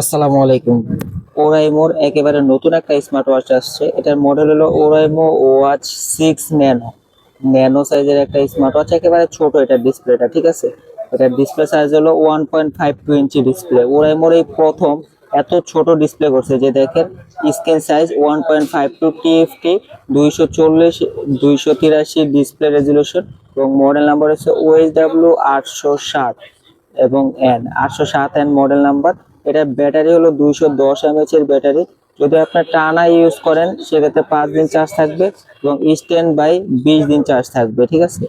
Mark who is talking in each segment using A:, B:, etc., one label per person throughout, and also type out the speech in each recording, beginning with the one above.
A: আসসালামু আলাইকুম। ওরাইমোর একেবারে নতুন একটা স্মার্ট ওয়াচ আসছে। এটার মডেল হলো Oraimo watch six nano. Nano সাইজের একটা স্মার্ট ওয়াচ একেবারে ছোট এটার ডিসপ্লেটা ঠিক আছে? এটার ডিসপ্লে সাইজ হলো one point five two inch display ওরাইমোর এই প্রথম এত ছোট ডিসপ্লে করছে যে দেখেন screen size one point five two TFT দুইশো চল্লিশ, দুইশো তিরাশি ডিসপ্লে রেজলিউশন এবং মডেল নাম্বার হচ্ছে ওএস ডাব্লিউ আটশো সাত এবং এন আটশো সাত এন মডেল নাম্বার এটার ব্যাটারি হলো দুইশো দশ এর ব্যাটারি। যদি আপনার টানা ইউজ করেন, সেক্ষেত্রে পাঁচ দিন চার্জ থাকবে এবং স্ট্যান্ড বাই বিশ দিন চার্জ থাকবে, ঠিক আছে?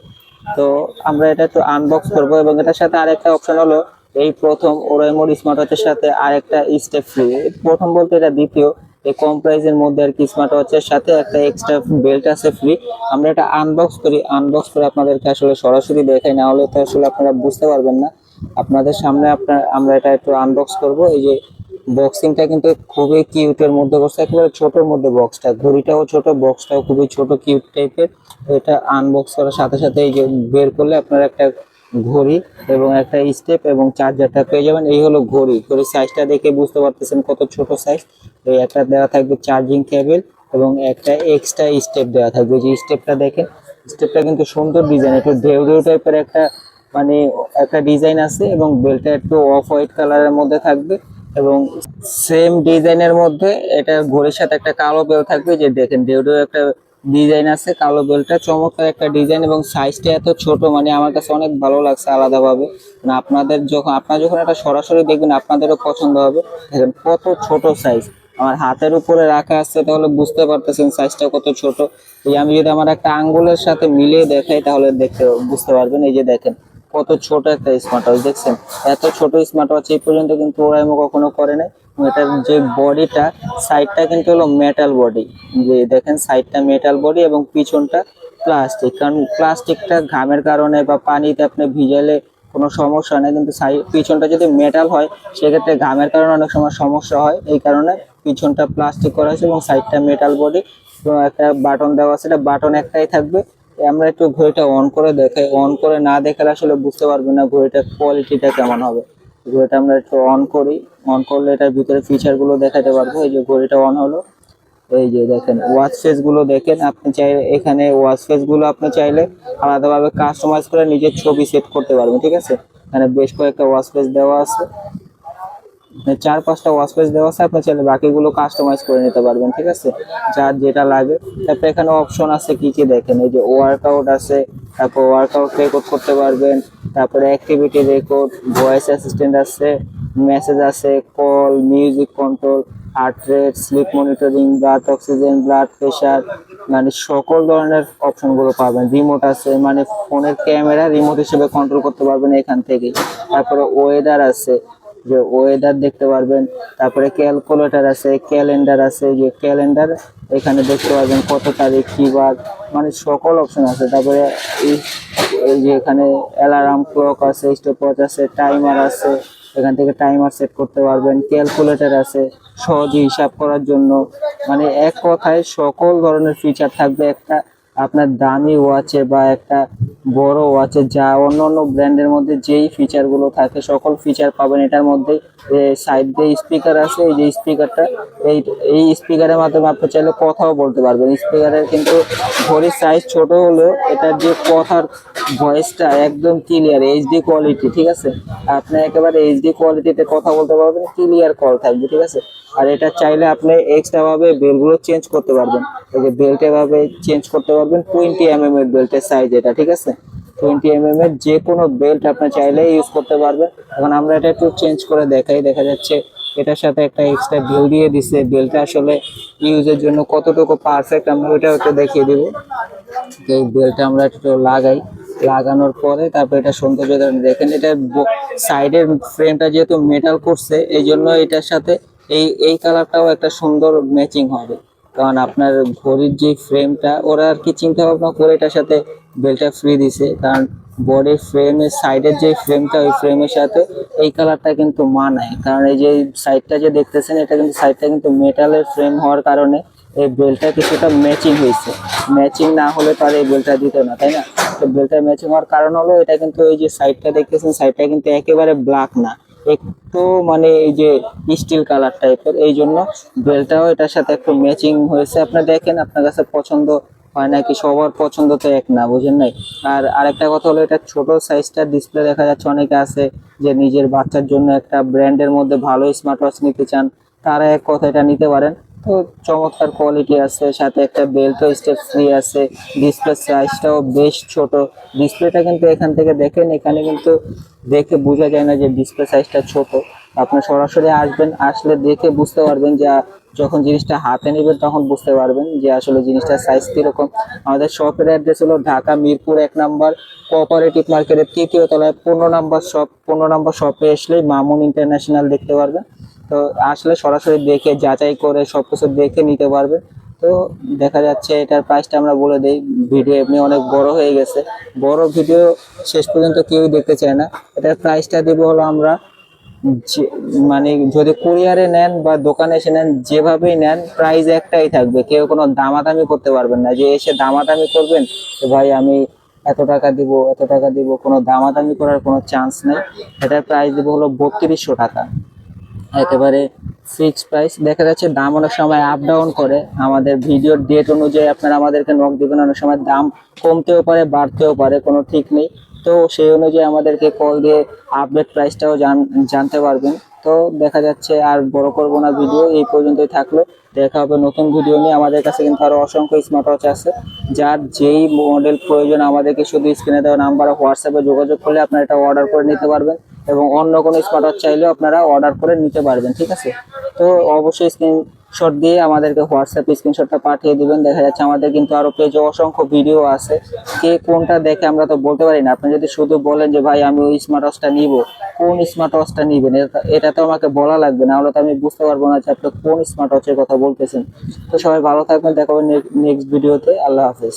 A: তো আমরা এটা একটু আনবক্স করব এবং এটার সাথে আরেকটা অপশন হলো, এই প্রথম ওরাইমোর স্মার্ট ওয়াচের সাথে আরেকটা স্টেপ ফ্রি প্রথম বলতে এটা দ্বিতীয়। কম প্রাইসের মধ্যে আর কি স্মার্ট ওয়াচের সাথে একটা এক্সট্রা বেল্ট আছে ফ্রি আমরা এটা আনবক্স করি আনবক্স করে আপনাদেরকে আসলে সরাসরি দেখাই, না হলে তো আসলে আপনারা বুঝতে পারবেন না। আপনাদের সামনে আপনার, আমরা এটা একটু আনবক্স করব। এই যে বক্সিংটা কিন্তু খুবই কিউটের মধ্যে করছে একেবারে ছোটোর মধ্যে বক্সটা ঘড়িটাও ছোট বক্সটাও খুবই ছোট কিউট টাইপের এটা আনবক্স করার সাথে সাথে এই যে বের করলে আপনার একটা ঘড়ি এবং একটা স্টেপ এবং চার্জারটা পেয়ে যাবেন। এই হলো ঘড়ি। ঘড়ির সাইজটা দেখে বুঝতে পারতেছেন কত ছোট সাইজ এই একটা দেওয়া থাকবে চার্জিং কেবল এবং একটা এক্সট্রা স্টেপ দেওয়া থাকবে। যে স্টেপটা দেখেন স্টেপটা কিন্তু সুন্দর ডিজাইন একটু ঢেউ ঢেউ টাইপের একটা মানে একটা ডিজাইন আছে এবং বেলটা একটু অফ হোয়াইট কালারের মধ্যে থাকবে এবং সেম ডিজাইনের মধ্যে এটা ঘড়ির সাথে একটা কালো বেল থাকবে। যে দেখেন ঢেউ ঢেউ একটা ডিজাইন আছে, কালো বেলটা চমৎকার একটা ডিজাইন এবং সাইজটা এত ছোট মানে আমার কাছে অনেক ভালো লাগছে আলাদাভাবে। মানে আপনাদের যখন, আপনারা যখন এটা সরাসরি দেখবেন, আপনাদেরও পছন্দ হবে। দেখেন কত ছোট সাইজ আমার হাতের উপরে রাখা আছে, তাহলে বুঝতে পারতেছেন সাইজটা কত ছোট। এই আমি যদি আমার একটা আঙ্গুলের সাথে মিলিয়ে দেখাই, তাহলে দেখতে, বুঝতে পারবেন। এই যে দেখেন, কত ছোট একটা স্মার্ট ওয়াচ দেখছেন? এত ছোট স্মার্ট ওয়াচ এই পর্যন্ত কিন্তু ওরাইমো কখনো করে নাই। এটার যে বডিটা সাইডটা কিন্তু হলো মেটাল বডি যে দেখেন সাইডটা মেটাল বডি এবং পিছনটা প্লাস্টিক কারণ প্লাস্টিকটা ঘামের কারণে বা পানিতে আপনি ভিজালে কোনো সমস্যা নেই, কিন্তু সাইড পিছনটা যদি মেটাল হয়, সেক্ষেত্রে ঘামের কারণে অনেক সময় সমস্যা হয়। এই কারণে পিছনটা প্লাস্টিক করা হয়েছে এবং সাইডটা মেটাল বডি একটা বাটন দেওয়া আছে, এটা বাটন একটাই থাকবে। আমরা একটু ঘড়িটা অন করে দেখাই। অন করে না দেখালে আসলে বুঝতে পারবেন না ঘড়িটার কোয়ালিটিটা কেমন হবে। ঘড়িটা আমরা একটু অন করি। অন করলে এটার ভিতরে ফিচারগুলো দেখাতে পারব। এই যে ঘড়িটা অন হলো। এই যে দেখেন ওয়াচ ফেসগুলো দেখেন। আপনি চাইলে এখানে ওয়াচ ফেসগুলো আপনি চাইলে আলাদাভাবে কাস্টমাইজ করে নিজের ছবি সেট করতে পারবেন, ঠিক আছে? এখানে বেশ কয়েকটা ওয়াচ ফেস দেওয়া আছে। মানে চার পাঁচটা ওয়াচ পেজ দেওয়া আছে। আপনি চাইলে বাকিগুলো কাস্টমাইজ করে নিতে পারবেন, ঠিক আছে? যার যেটা লাগে। তারপরে এখানে অপশন আছে কি কি দেখেন? এই যে ওয়ার্কআউট আছে। তারপর ওয়ার্কআউট রেকর্ড করতে পারবেন। তারপরে অ্যাক্টিভিটি রেকর্ড ভয়েস অ্যাসিস্ট্যান্ট আছে মেসেজ আছে call music control heart rate sleep monitoring blood oxygen blood pressure মানে সকল ধরনের অপশনগুলো পাবেন। রিমোট আছে মানে ফোনের ক্যামেরা রিমোট হিসেবে কন্ট্রোল করতে পারবেন এখান থেকে। তারপরে ওয়েদার আছে, যে ওয়েদার দেখতে পারবেন। তারপরে ক্যালকুলেটর আছে ক্যালেন্ডার আছে, যে ক্যালেন্ডার এখানে দেখতে পারবেন কত তারিখ, কী বার মানে সকল অপশন আছে। তারপরে এই যে এখানে অ্যালার্ম ক্লক আছে, স্টপওয়াচ আছে, টাইমার আছে, এখান থেকে টাইমার সেট করতে পারবেন, ক্যালকুলেটর আছে, সহজে হিসাব করার জন্য। মানে এক কথায় সকল ধরনের ফিচার থাকবে। একটা আপনার দামি ওয়াচে বা একটা বড় ওয়াচে যা অন্য অন্য ব্র্যান্ডের মধ্যে যেই ফিচারগুলো থাকে, সকল ফিচার পাবেন। এটার মধ্যে সাইড দিয়ে স্পিকার আছে। এই যে স্পিকারটা এই এই স্পিকারের মাধ্যমে আপনি চাইলে কথাও বলতে পারবেন। স্পিকারের কিন্তু ঘড়ির সাইজ ছোট হলেও এটার যে কথার ভয়েসটা একদম ক্লিয়ার এইচডি কোয়ালিটি ঠিক আছে? আপনি একেবারে এইচডি কোয়ালিটিতে কথা বলতে পারবেন ক্লিয়ার কল থাকবে, ঠিক আছে? আর এটা চাইলে আপনি এক্সট্রাভাবে বেলগুলো চেঞ্জ করতে পারবেন। এই যে বেল্ট এভাবে চেঞ্জ করতে পারবেন টোয়েন্টি এম এম এর বেল্টের সাইজ এটা, ঠিক আছে? টোয়েন্টি এম এম এর যে কোনো বেল্ট আপনি চাইলে ইউজ করতে পারবেন। এখন আমরা এটা একটু চেঞ্জ করে দেখাই, দেখা যাচ্ছে এটার সাথে একটা এক্সট্রা বেল দিয়ে দিছে। বেলটা আসলে ইউজের জন্য কতটুকু পারফেক্ট আমরা ওইটা একটু দেখিয়ে দিব। এই বেলটা আমরা একটু লাগাই। লাগানোর পরে তারপর এটা সৌন্দর্য দেখেন, এটা সাইডের ফ্রেমটা যেহেতু মেটাল করছে এই জন্য এটার সাথে এই এই কালারটাও একটা সুন্দর ম্যাচিং হবে। কারণ আপনার ঘড়ির যে ফ্রেমটা ওরা আর কি চিন্তা ভাবনা করে এটার সাথে বেলটা ফ্রি দিছে। কারণ বডির ফ্রেমের সাইডের যে ফ্রেমটা ওই ফ্রেমের সাথে এই কালারটা কিন্তু মানায়। কারণ এই যে সাইডটা যে দেখতেছেন, এটা কিন্তু সাইডটা কিন্তু মেটালের ফ্রেম হওয়ার কারণে এই বেলটা কিছুটা ম্যাচিং হয়েছে। ম্যাচিং না হলে তো আর এই বেলটা দিত না, তাই না? তো বেলটা ম্যাচিং হওয়ার কারণ হলো, এটা কিন্তু এই যে সাইডটা দেখতেছেন সাইডটা কিন্তু একেবারে ব্ল্যাক না। একটু মানে এই যে স্টিল কালার টাইপের এই জন্য বেলটাও এটার সাথে একটু ম্যাচিং হয়েছে। আপনি দেখেন, আপনার কাছে পছন্দ হয় নাকি? সবার পছন্দ তো এক না, বুঝেন নাই? আর আরেকটা কথা হলো, এটা ছোট সাইজটা ডিসপ্লে দেখা যাচ্ছে অনেকে আছে যে নিজের বাচ্চার জন্য একটা ব্র্যান্ডের মধ্যে ভালো স্মার্ট ওয়াচ নিতে চান। তারা এক কথা এটা নিতে পারেন। তো চমৎকার কোয়ালিটি আছে, সাথে একটা বেল্টও স্টেপ ফ্রি আছে ডিসপ্লে সাইজটাও বেশ ছোট। ডিসপ্লেটা কিন্তু এখান থেকে দেখেন, এখানে কিন্তু দেখে বোঝা যায় না যে ডিসপ্লে সাইজটা ছোট। আপনি সরাসরি আসবেন, আসলে দেখে বুঝতে পারবেন যে, যখন জিনিসটা হাতে নেবেন তখন বুঝতে পারবেন যে আসলে জিনিসটার সাইজ কীরকম। আমাদের শপের অ্যাড্রেস হলো ঢাকা মিরপুর এক নাম্বার কোঅপারেটিভ মার্কেটের তৃতীয় তলায় পনেরো নাম্বার শপ পনেরো নাম্বার শপে আসলেই মামুন ইন্টারন্যাশনাল দেখতে পারবেন। তো আসলে সরাসরি দেখে, যাচাই করে সবকিছু দেখে নিতে পারবে। তো দেখা যাচ্ছে এটার প্রাইসটা আমরা বলে দেই ভিডিও এমনি অনেক বড় হয়ে গেছে। বড় ভিডিও শেষ পর্যন্ত কেউই দেখতে চায় না। এটার প্রাইসটা দেব হলো আমরা মানে যদি কুরিয়ারে নেন বা দোকানে এসে নেন, যেভাবেই নেন প্রাইস একটাই থাকবে। কেউ কোনো দামাদামি করতে পারবেন না। যে এসে দামাদামি করবেন তো ভাই আমি এত টাকা দিব, এত টাকা দিব, কোনো দামাদামি করার কোনো চান্স নেই। এটার প্রাইস দেবো হলো বত্রিশশো টাকা। একেবারে ফিক্স প্রাইস দেখা যাচ্ছে দাম অনেক সময় আপ ডাউন করে। আমাদের ভিডিওর ডেট অনুযায়ী আপনারা আমাদেরকে নক দিবেন। অনেক সময় দাম কমতেও পারে, বাড়তেও পারে, কোনো ঠিক নেই। তো সেই অনুযায়ী আমাদেরকে কল দিয়ে আপডেট প্রাইসটাও জান- জানতে পারবেন। তো দেখা যাচ্ছে আর বড় করব না ভিডিও এই পর্যন্তই থাকল। দেখা হবে নতুন ভিডিও নিয়ে। আমাদের কাছে কিন্তু আরও অসংখ্য স্মার্ট ওয়াচ আছে। যার যেই মডেল প্রয়োজন, আমাদেরকে শুধু স্ক্রিনে দেওয়া নাম্বার হোয়াটসঅ্যাপে যোগাযোগ করলে আপনারা এটা অর্ডার করে নিতে পারবেন। এবং অন্য কোনো স্মার্ট ওয়াচ চাইলেও আপনারা অর্ডার করে নিতে পারবেন, ঠিক আছে? তো অবশ্যই স্ক্রিনশট দিয়ে আমাদেরকে হোয়াটসঅ্যাপে স্ক্রিনশটটা পাঠিয়ে দিবেন। দেখা যাচ্ছে আমাদের কিন্তু আরও পেজে অসংখ্য ভিডিও আছে। কে কোনটা দেখে আমরা তো বলতে পারি না। আপনি যদি শুধু বলেন যে, ভাই, আমি ওই স্মার্ট ওয়াচটা নিব, কোন স্মার্ট ওয়াচটা নিবেন? এটা- তো আমাকে বলা লাগবে না। হলে তো আমি বুঝতে পারব না যে আপনি কোন স্মার্ট ওয়াচের কথা বলতেছেন। তো সবাই ভালো থাকবেন। দেখা হবে নেক্সট ভিডিওতে আল্লাহ হাফেজ।